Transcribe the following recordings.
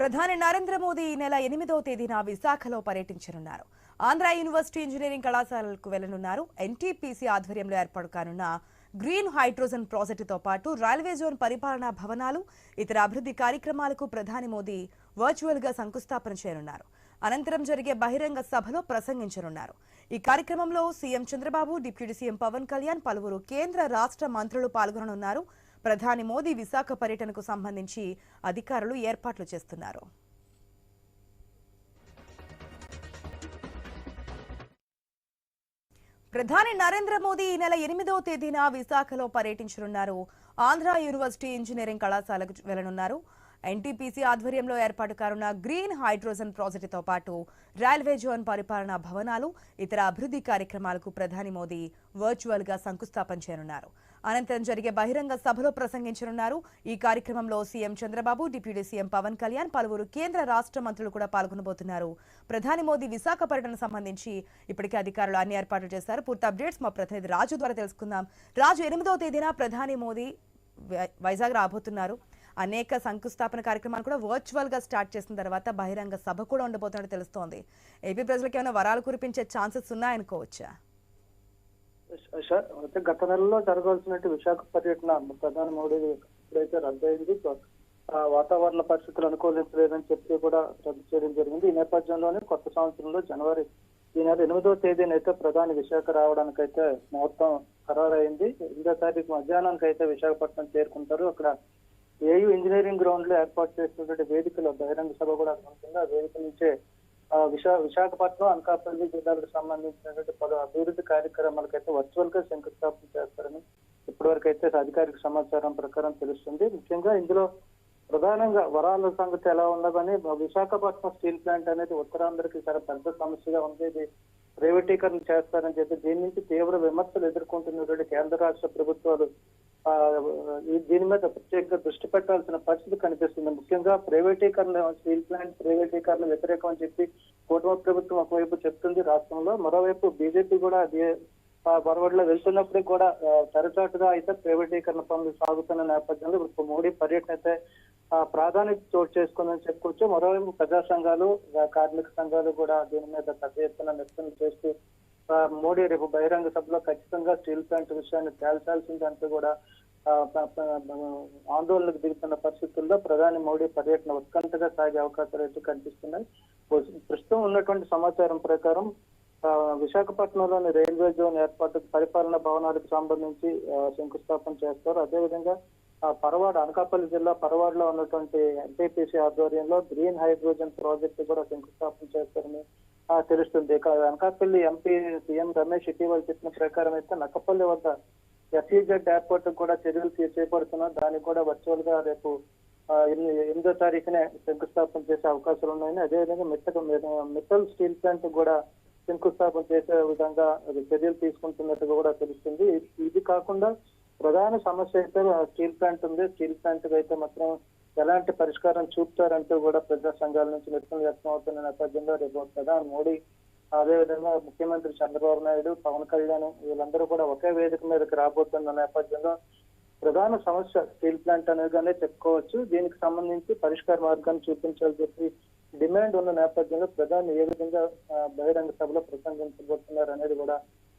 ప్రధాని నరేంద్ర మోదీ ఈ నెల ఎనిమిదవ తేదీన విశాఖలో పర్యటించనున్నారు. ఆంధ్ర యూనివర్సిటీ ఇంజనీరింగ్ కళాశాలలకు వెళ్ళనున్నారు. ఎన్టీపీసీ ఆధ్వర్యంలో ఏర్పాటు కానున్న గ్రీన్ హైడ్రోజన్ ప్రాజెక్టుతో పాటు రైల్వే జోన్ పరిపాలనా భవనాలు ఇతర అభివృద్ధి కార్యక్రమాలకు ప్రధాని మోదీ వర్చువల్గా శంకుస్థాపన చేయనున్నారు. అనంతరం జరిగే బహిరంగ సభలో ప్రసంగించనున్నారు. ఈ కార్యక్రమంలో CM Chandrababu deputy CM Pawan Kalyan పలువురు కేంద్ర రాష్ట్ర మంత్రులు పాల్గొననున్నారు. ప్రధాని మోదీ విశాఖ పర్యటనకు సంబంధించి అధికారులు ఏర్పాట్లు చేస్తున్నారు. ప్రధాని నరేంద్ర మోదీ ఈ నెల ఎనిమిదవ తేదీన విశాఖలో పర్యటించనున్నారు. ఆంధ్ర యూనివర్సిటీ ఇంజనీరింగ్ కళాశాలకు వెళ్ళనున్నారు ఎన్టీపీసీ ఆధ్వర్యంలో ఏర్పాటు కానున్న గ్రీన్ హైడ్రోజన్ ప్రాజెక్టుతో పాటు రైల్వే జోన్ పరిపాలనా భవనాలు ఇతర అభివృద్ధి కార్యక్రమాలకు ప్రధాని మోదీ వర్చువల్గా శంకుస్థాపన చేయనున్నారు. అనంతరం జరిగే బహిరంగ సభలో ప్రసంగించనున్నారు. ఈ కార్యక్రమంలో CM Chandrababu deputy CM Pawan Kalyan పలువురు కేంద్ర రాష్ట్ర మంత్రులు కూడా పాల్గొనబోతున్నారు. ప్రధాని మోదీ విశాఖ పర్యటన సంబంధించి ఇప్పటికే అధికారులు అన్ని ఏర్పాట్లు చేశారు. పూర్తి అప్డేట్స్ మా ప్రతినిధి రాజు ద్వారా తెలుసుకుందాం. రాజు ఎనిమిదవ తేదీన ప్రధాని మోదీ వై- వైజాగ్ రాబోతున్నారు. అనేక శంకుస్థాపన కార్యక్రమాలు కూడా వర్చువల్గా స్టార్ట్ చేసిన తర్వాత బహిరంగ సభ కూడా ఉండబోతున్నట్టు తెలుస్తోంది. ఏపీ ప్రజలకు ఏమైనా వరాలు కురిపించే ఛాన్సెస్ ఉన్నాయనుకోవచ్చా అయితే గత నెలలో జరగాల్సినట్టు విశాఖ పర్యటన ప్రధాని మోడీ ఎప్పుడైతే రద్దయింది వాతావరణ పరిస్థితులు అనుకూలించలేదని చెప్పి కూడా రద్దు చేయడం జరిగింది. ఈ నేపథ్యంలోనే కొత్త సంవత్సరంలో జనవరి ఈ నెల ఎనిమిదో తేదీన అయితే ప్రధాని విశాఖ రావడానికైతే ముహూర్తం ఖరారైంది. ఎనిమిదో తారీఖు మధ్యాహ్నానికి అయితే విశాఖపట్నం చేరుకుంటారు. అక్కడ ఏయు ఇంజనీరింగ్ గ్రౌండ్లో ఏర్పాటు చేసినటువంటి వేదికలో బహిరంగ సభ కూడా ఉంటుంది ఆ వేదిక నుంచే విశా విశాఖపట్నం అనకాపల్లి జిల్లాలకు సంబంధించినటువంటి పలు అభివృద్ధి కార్యక్రమాలకు అయితే వర్చువల్గా శంకుస్థాపన చేస్తారని ఇప్పటివరకు అయితే అధికారిక సమాచారం ప్రకారం తెలుస్తుంది. ముఖ్యంగా ఇందులో ప్రధానంగా వరాల సంగతి ఎలా ఉండదని విశాఖపట్నం స్టీల్ ప్లాంట్ అనేది ఉత్తరాంధ్రకి చాలా పెద్ద సమస్యగా ఉంది. ఇది ప్రైవేటీకరణ చేస్తారని చెప్పి దీని నుంచి తీవ్ర విమర్శలు ఎదుర్కొంటున్నటువంటి కేంద్ర రాష్ట్ర ప్రభుత్వాలు దీని మీద ప్రత్యేకంగా దృష్టి పెట్టాల్సిన పరిస్థితి కనిపిస్తుంది. ముఖ్యంగా ప్రైవేటీకరణ స్టీల్ ప్లాంట్ ప్రైవేటీకరణ వ్యతిరేకం అని చెప్పి కూటమి ప్రభుత్వం ఒకవైపు చెప్తుంది రాష్ట్రంలో. మరోవైపు బీజేపీ కూడా అదే ఆ బరవడిలో వెళ్తున్నప్పుడు కూడా తరచాటుగా అయితే ప్రైవేటీకరణ పనులు సాగుతున్న నేపథ్యంలో ఇప్పుడు మోడీ పర్యటన అయితే ఆ, ప్రాధాన్యత చోటు చేసుకుందని చెప్పుకోవచ్చు. మరోవైపు ప్రజా సంఘాలు కార్మిక సంఘాలు కూడా దీని మీద పెద్ద ఎత్తున నిరసన చేస్తూ మోడీ రేపు బహిరంగ సభలో ఖచ్చితంగా స్టీల్ ప్లాంట్ విషయాన్ని తేల్చాల్సిందంటూ కూడా ఆందోళనకు దిగుతున్న పరిస్థితుల్లో ప్రధాని మోడీ పర్యటన ఉత్కంఠగా సాగే అవకాశాలు అయితే కనిపిస్తున్నాయి. ప్రస్తుతం ఉన్నటువంటి సమాచారం ప్రకారం ఆ, విశాఖపట్నంలోని రైల్వే జోన్ ఏర్పాటు పరిపాలన భవనాలకు సంబంధించి శంకుస్థాపన చేస్తారు. అదేవిధంగా ఆ, పరవాడ అనకాపల్లి జిల్లా పరవాడలో ఉన్నటువంటి ఎన్టీపీసీ ఆధ్వర్యంలో గ్రీన్ హైడ్రోజన్ ప్రాజెక్టు కూడా శంకుస్థాపన చేస్తారని తెలుస్తుంది. అనకాపల్లి ఎంపీ సీఎం రమేష్ ఇటీవల చెప్పిన ప్రకారం అయితే నక్కపల్లి వద్ద ఎస్ఈజెడ్ ఎయిర్పోర్ట్ కూడా చర్యలు చేపడుతున్నారు. దానికి కూడా వర్చువల్గా రేపు ఎనిమిదో తారీఖునే శంకుస్థాపన చేసే అవకాశాలు ఉన్నాయని అదేవిధంగా మెత్తక మెటల్ స్టీల్ ప్లాంట్ కూడా శంకుస్థాపన చేసే విధంగా అది చర్యలు తీసుకుంటున్నట్టుగా కూడా తెలుస్తుంది. ఇది- కాకుండా ప్రధాన సమస్య అయితే స్టీల్ ప్లాంట్ ఉంది. స్టీల్ ప్లాంట్ అయితే మాత్రం ఎలాంటి పరిష్కారం చూపుతారంటూ కూడా ప్రజా సంఘాల నుంచి నిరసన వ్యక్తం అవుతున్న నేపథ్యంలో రేపు ప్రధాని మోడీ అదేవిధంగా ముఖ్యమంత్రి చంద్రబాబు నాయుడు పవన్ కళ్యాణ్ వీళ్ళందరూ కూడా ఒకే వేదిక మీదకి రాబోతున్న నేపథ్యంలో ప్రధాన సమస్య స్టీల్ ప్లాంట్ అనేదిగానే చెప్పుకోవచ్చు. దీనికి సంబంధించి పరిష్కార మార్గాన్ని చూపించాలని చెప్పి డిమాండ్ ఉన్న నేపథ్యంలో ప్రధాని ఏ విధంగా బహిరంగ సభలో ప్రసంగించబోతున్నారు అనేది కూడా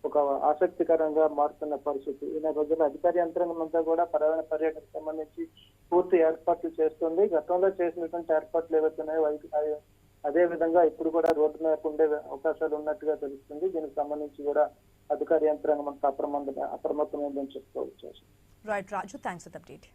ఒక ఆసక్తికరంగా మారుతున్న పరిస్థితి. ఈ నేపథ్యంలో అధికార యంత్రాంగం అంతా కూడా పర్యావరణ పర్యటనకు సంబంధించి పూర్తి ఏర్పాట్లు చేస్తుంది. గతంలో చేసినటువంటి ఏర్పాట్లు ఏవైతున్నాయో అదే విధంగా ఇప్పుడు కూడా రోడ్డు మీద ఉండే అవకాశాలు ఉన్నట్టుగా తెలుస్తుంది. దీనికి సంబంధించి కూడా అధికార యంత్రాంగం అంతా అప్రమత్తమైందని చెప్పుకోవచ్చు. Right Raju thanks for update